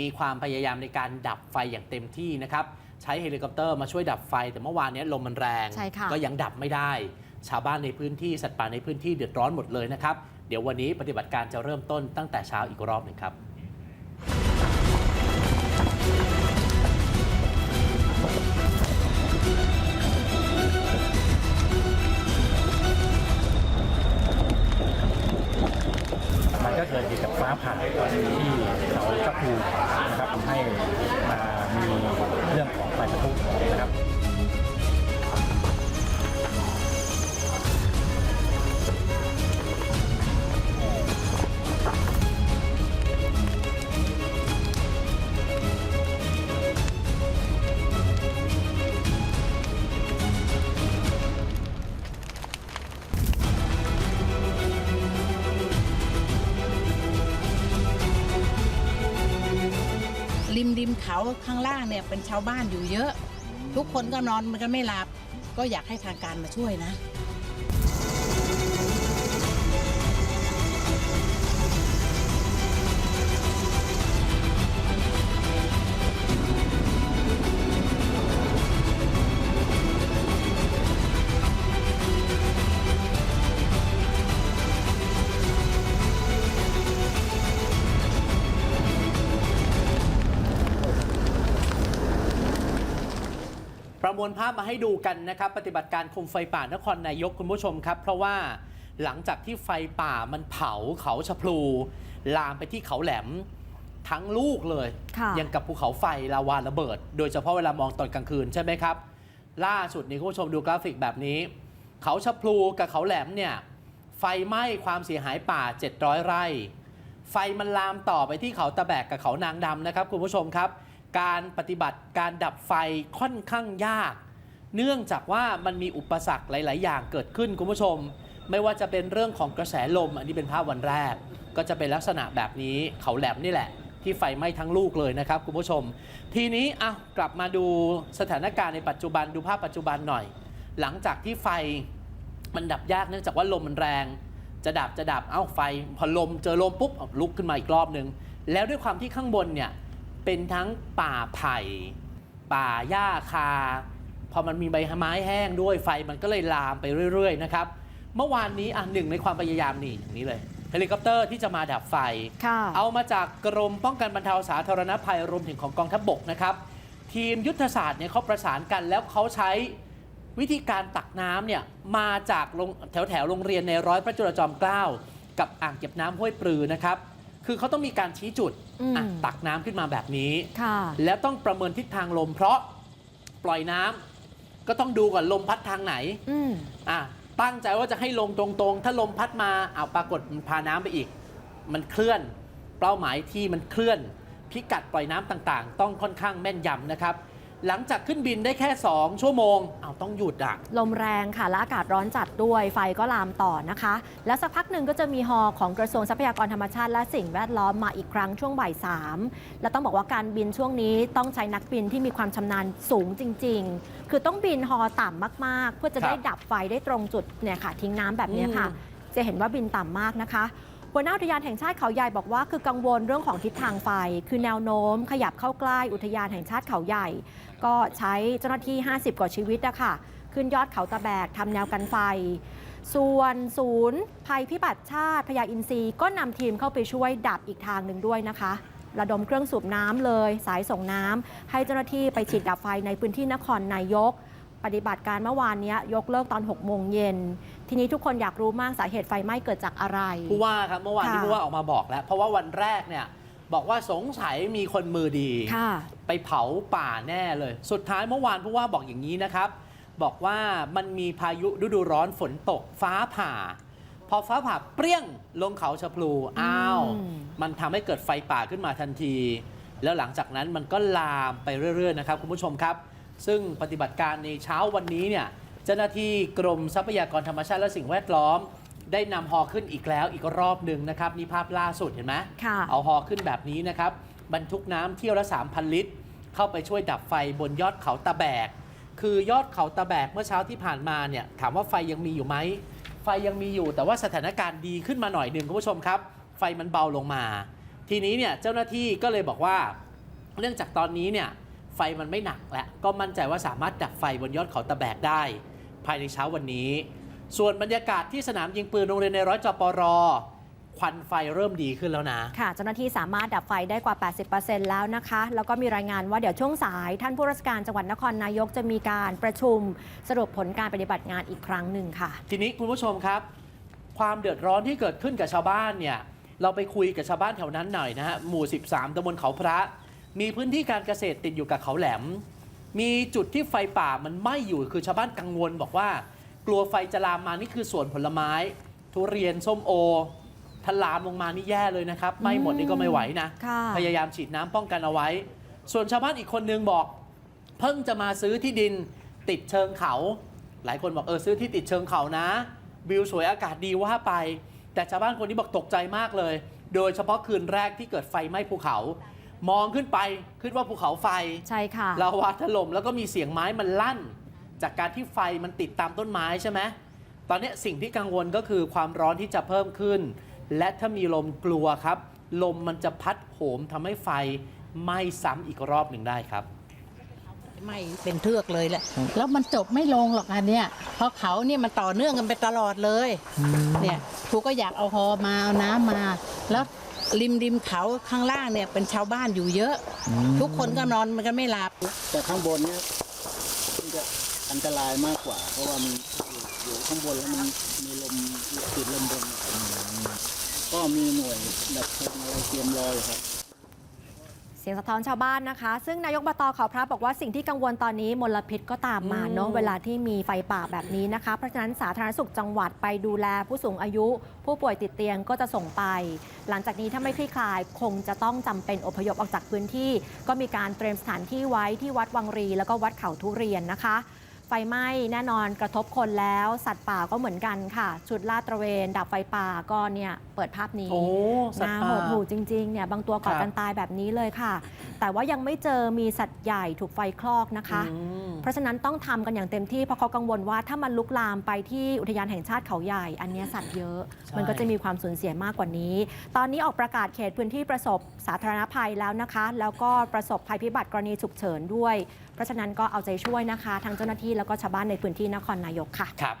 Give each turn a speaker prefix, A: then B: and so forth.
A: มีความพยายามในการดับไฟอย่างเต็มที่นะครับ ใช้เฮลิคอปเตอร์มาช่วยดับไฟ แต่เมื่อวานนี้ลมมันแรง
B: ใช่ค่ะ
A: ก็ยังดับไม่ได้ ชาวบ้านในพื้นที่สัตว์ป่าในพื้นที่เดือดร้อนหมดเลยนะครับ เดี๋ยววันนี้ปฏิบัติการจะเริ่มต้นตั้งแต่เช้าอีกรอบหนึ่งครับ
C: เริมริ
D: มเขาข้างล่างเนี่ยเป็นชาวบ้านอยู่เยอะ ทุกคนก็นอนมันก็ไม่หลับก็อยากให้ทางการมาช่วยนะ
A: ประมวลภาพมาให้ดูกันนะครับปฏิบัติการคุมไฟป่านครนายกคุณผู้ชมครับ เพราะว่าหลังจากที่ไฟป่ามันเผาเขาชะพลู ลามไปที่เขาแหลมทั้งลูกเลย
B: ค่ะ
A: ยังกับภูเขาไฟลาวาระเบิด โดยเฉพาะเวลามองตอนกลางคืนใช่ไหมครับ ล่าสุดนี้คุณผู้ชมดูกราฟิกแบบนี้ เขาชะพลูกับเขาแหลมเนี่ยไฟไหม้ความเสียหายป่า 700 ไร่ ไฟมันลามต่อไปที่เขาตะแบกกับเขานางดำนะครับคุณผู้ชมครับ การปฏิบัติการดับไฟค่อนข้างยาก เนื่องจากว่ามันมีอุปสรรคหลาย ๆ อย่างเกิดขึ้นคุณผู้ชม ไม่ว่าจะเป็นเรื่องของกระแสลม อันนี้เป็นภาพวันแรก ก็จะเป็นลักษณะแบบนี้เขาแหลมนี่แหละ ที่ไฟไหม้ทั้งลูกเลยนะครับคุณผู้ชม ทีนี้อะกลับมาดูสถานการณ์ในปัจจุบันดูภาพปัจจุบันหน่อย หลังจากที่ไฟมันดับยากเนื่องจากว่าลมมันแรง จะดับจะดับเอ้าไฟ พอลมเจอลมปุ๊บลุกขึ้นมาอีกรอบหนึ่งแล้วด้วยความที่ข้างบนเนี่ย เป็นทั้งป่าไผ่ ป่าหญ้าคา พอมันมีใบไม้แห้งด้วยไฟมันก็เลยลามไปเรื่อย ๆ นะครับ เมื่อวานนี้อะหนึ่งในความพยายามนี่อย่างนี้เลยเฮลิคอปเตอร์ที่จะมาดับไฟ
B: ค่ะ
A: เอามาจากกรมป้องกันบรรเทาสาธารณภัยรวมถึงของกองทัพบกนะครับ ทีมยุทธศาสตร์เนี่ยเขาประสานกันแล้วเขาใช้วิธีการตักน้ำเนี่ยมาจากโรงแถวแถวๆโรงเรียนในร้อยพระจุลจอมเกล้ากับอ่างเก็บน้ำห้วยปลือนะครับ คือเขาต้องมีการชี้จุด
B: อืม
A: อะตักน้ำขึ้นมาแบบนี้
B: ค่ะ
A: แล้วต้องประเมินทิศทางลม เพราะปล่อยน้ำก็ต้องดูก่อนลมพัดทางไหน
B: อืม
A: อะตั้งใจว่าจะให้ลงตรงๆ ถ้าลมพัดมาเอาวปรากฏมันพาน้ำไปอีก มันเคลื่อน เป้าหมายที่มันเคลื่อน พิกัดปล่อยน้ำต่างๆ ต้องค่อนข้างแม่นยำนะครับ หลังจากขึ้นบินได้แค่ 2 ชั่วโมง เอาวต้องหยุดอะ
B: ลมแรงค่ะ และอากาศร้อนจัดด้วย ไฟก็ลามต่อนะคะ แล้วสักพักหนึ่งก็จะมีฮอของกระทรวงทรัพยากรธรรมชาติและสิ่งแวดล้อมมาอีกครั้งช่วงบ่ายสามและต้องบอกว่าการบินช่วงนี้ต้องใช้นักบินที่มีความชำนาญสูงจริง ๆ คือต้องบินฮอต่ำมาก ๆ เพื่อจะได้
A: ครับ
B: ดับไฟได้ตรงจุดเนี่ยค่ะ ทิ้งน้ำแบบเนี้ยค่ะ
A: อืม
B: จะเห็นว่าบินต่ำมากนะคะ หัวหน้าอุทยานแห่งชาติเขาใหญ่บอกว่าคือกังวลเรื่องของทิศทางไฟ คือแนวโน้ม ขยับเข้าใกล้อุทยานแห่งชาติเขาใหญ่ ก็ใช้เจ้าหน้าที่ 50 กว่าชีวิตนะคะขึ้นยอดเขาตะแบกทำแนวกันไฟ ส่วนศูนย์ภัยพิบัติชาติพญาอินทรีย์ก็นำทีมเข้าไปช่วยดับอีกทางหนึ่งด้วยนะคะ ระดมเครื่องสูบน้ำเลย สายส่งน้ำให้เจ้าหน้าที่ไปฉีดดับไฟในพื้นที่นครนายก ปฏิบัติการเมื่อวานนี้ยยกเลิกตอน 6 โมงเย็น ทีนี้ทุกคนอยากรู้มากสาเหตุไฟไหม้เกิดจากอะไร
A: ผู้ว่าครับเมื่อวานที่
B: ค่ะ
A: ผู้ว่าออกมาบอกแล้ว เพราะว่าวันแรกเนี่ยบอกว่าสงสัยมีคนมือดี
B: ค่ะ
A: ไปเผาป่าแน่เลย สุดท้ายเมื่อวานผู้ว่าบอกอย่างนี้นะครับ บอกว่ามันมีพายุฤดูร้อนฝนตกฟ้าผ่า พอฟ้าผ่าเปรี้ยงลงเขาชะพลูอ้าว
B: อืม
A: มันทำให้เกิดไฟป่าขึ้นมาทันที แล้วหลังจากนั้นมันก็ลามไปเรื่อยๆนะครับคุณผู้ชมครับ ซึ่งปฏิบัติการในเช้าวันนี้เนี่ย เจ้าหน้าที่กรมทรัพยากรธรรมชาติและสิ่งแวดล้อม ได้นำฮอขึ้นอีกแล้วอีกรอบหนึ่งนะครับนี่ภาพล่าสุดเห็นไหม
B: ค่ะ
A: เอาฮอขึ้นแบบนี้นะครับ บรรทุกน้ำเที่ยวละ 3,000 ลิตร เข้าไปช่วยดับไฟบนยอดเขาตะแบก คือยอดเขาตะแบกเมื่อเช้าที่ผ่านมาเนี่ยถามว่าไฟยังมีอยู่ไหม ไฟยังมีอยู่แต่ว่าสถานการณ์ดีขึ้นมาหน่อยหนึ่งคุณผู้ชมครับ ไฟมันเบาลงมา ทีนี้เนี่ยเจ้าหน้าที่ก็เลยบอกว่า เนื่องจากตอนนี้เนี่ยไฟมันไม่หนักแล้วก็มั่นใจว่าสามารถดับไฟบนยอดเขาตะแบกได้ ภายในเช้าวันนี้ ส่วนบรรยากาศที่สนามยิงปืนโรงเรียนในร้อยจปรควันไฟเริ่มดีขึ้นแล้วนะ
B: ค่ะเจ้าหน้าที่สามารถดับไฟได้กว่า 80%แล้วนะคะ แล้วก็มีรายงานว่าเดี๋ยวช่วงสาย ท่านผู้ราชการจังหวัดนครนายกจะมีการประชุมสรุปผลการปฏิบัติงานอีกครั้งหนึ่งค่ะ
A: ทีนี้คุณผู้ชมครับ ความเดือดร้อนที่เกิดขึ้นกับชาวบ้านเนี่ยเราไปคุยกับชาวบ้านแถวนั้นหน่อยนะฮะหมู่ 13ตำบลเขาพระ มีพื้นที่การเกษตรติดอยู่กับเขาแหลม มีจุดที่ไฟป่ามันไหม้อยู่คือชาวบ้านกังวลบอกว่า กลัวไฟจะลามมานี่คือสวนผลไม้ ทุเรียนส้มโอถ้าลามลงมานี่แย่เลยนะครับไหม้หมดนี่ก็ไม่ไหวนะ
B: ค่ะ
A: พยายามฉีดน้ำป้องกันเอาไว้ ส่วนชาวบ้านอีกคนนึงบอก เพิ่งจะมาซื้อที่ดินติดเชิงเขา หลายคนบอกเออซื้อที่ติดเชิงเขานะ วิวสวยอากาศดีว่าไป แต่ชาวบ้านคนนี้บอกตกใจมากเลย โดยเฉพาะคืนแรกที่เกิดไฟไหม้ภูเขา มองขึ้นไปคิดว่าภูเขาไฟ
B: ใช่ค่ะ
A: ลาวาถล่มแล้วก็มีเสียงไม้มันลั่น จากการที่ไฟมันติดตามต้นไม้ใช่ไหมตอนนี้สิ่งที่กังวลก็คือความร้อนที่จะเพิ่มขึ้น และถ้ามีลมกลัวครับ ลมมันจะพัดโหมทำให้ไฟไหม้ซ้ำอีกรอบหนึ่งได้ครับ
D: ไม่เป็นเทือกเลยแหละ แล้วมันจบไม่ลงหรอกอันเนี้ยเพราะเขาเนี่ยมันต่อเนื่องกันไปตลอดเลย เนี่ยครูก็อยากเอาฮอมาเอาน้ำมา แล้ว ริมริมเขาข้างล่างเนี่ยเป็นชาวบ้านอยู่เยอะ ทุกคนก็นอนมันก็ไม่หลับ
E: แต่ข้างบนเนี่ยมันจะอันตรายมากกว่า เพราะว่ามันอยู่ข้างบนแล้วมันมีลมติดลมบนนะครับก็มีหน่วยดับเพลิงอะไรเตรียมรออยู่ครับ
B: เสียงสะท้อนชาวบ้านนะคะ ซึ่งนายกบตเขาพระบอกว่าสิ่งที่กังวลตอนนี้มลพิษก็ตามมาเนอะ
A: อืม
B: เวลาที่มีไฟป่าแบบนี้นะคะ เพราะฉะนั้นสาธารณสุขจังหวัดไปดูแลผู้สูงอายุ ผู้ป่วยติดเตียงก็จะส่งไป หลังจากนี้ถ้าไม่คลี่คลายคงจะต้องจำเป็นอพยพออกจากพื้นที่ ก็มีการเตรียมสถานที่ไว้ที่วัดวังรี แล้วก็วัดเขาทุเรียนนะคะ ไฟไหม้แน่นอนกระทบคนแล้วสัตว์ป่าก็เหมือนกันค่ะ ชุดลาดตระเวนดับไฟป่าก็เนี่ยเปิดภาพนี้
A: โอ้สัต
B: น่า
A: ว์
B: ห
A: ป่า
B: ดหูจริงๆเนี่ยบางตัวก่อ
A: ครับ
B: กันตายแบบนี้เลยค่ะ แต่ว่ายังไม่เจอมีสัตว์ใหญ่ถูกไฟคลอกนะคะ
A: อืม
B: เพราะฉะนั้นต้องทำกันอย่างเต็มที่เพราะเขากังวลว่าถ้ามันลุกลามไปที่อุทยานแห่งชาติเขาใหญ่ อันเนี้ยสัตว์เยอะ
A: ใช่
B: มันก็จะมีความสูญเสียมากกว่านี้ ตอนนี้ออกประกาศเขตพื้นที่ประสบสาธารณภัยแล้วนะคะ แล้วก็ประสบภัยพิบัติกรณีฉุกเฉินด้วย เพราะฉะนั้นก็เอาใจช่วยนะคะทั้งเจ้าหน้าที่แล้วก็ชาวบ้านในพื้นที่นครนายกค่ะ
A: ครับ